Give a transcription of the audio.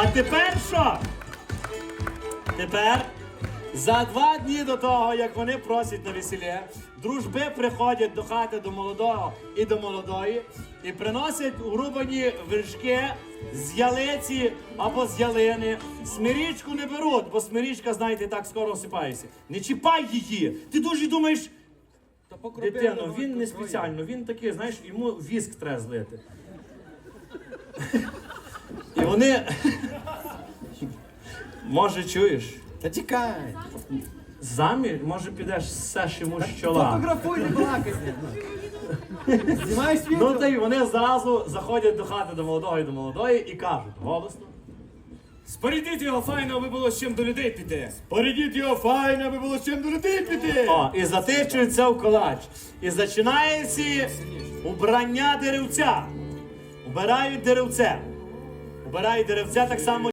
А тепер що? Тепер за два дні до того, як вони просять на весілля, дружби приходять до хати до молодого і до молодої і приносять урубані вершки з ялиці або з ялини. Смирічку не беруть, бо смирічка, знаєте, так скоро осипається. Не чіпай її! Ти дуже думаєш, Дитино, він не спеціально, він такий, знаєш, йому віск треба злити. Вони. Може, чуєш? Та тікай. Заміж, може підеш сеш йому з чола. Фотографуй, не балакай. Знімай світло. Ну та й вони зразу заходять до хати до молодого і до молодої і кажуть голосно. Спорядіть його файно, аби було з чим до людей піти. Спорядіть його файно, аби було з чим до людей піти. О, і затичується в колач. І починається убрання деревця. Убирають деревце. Убирають деревця так само.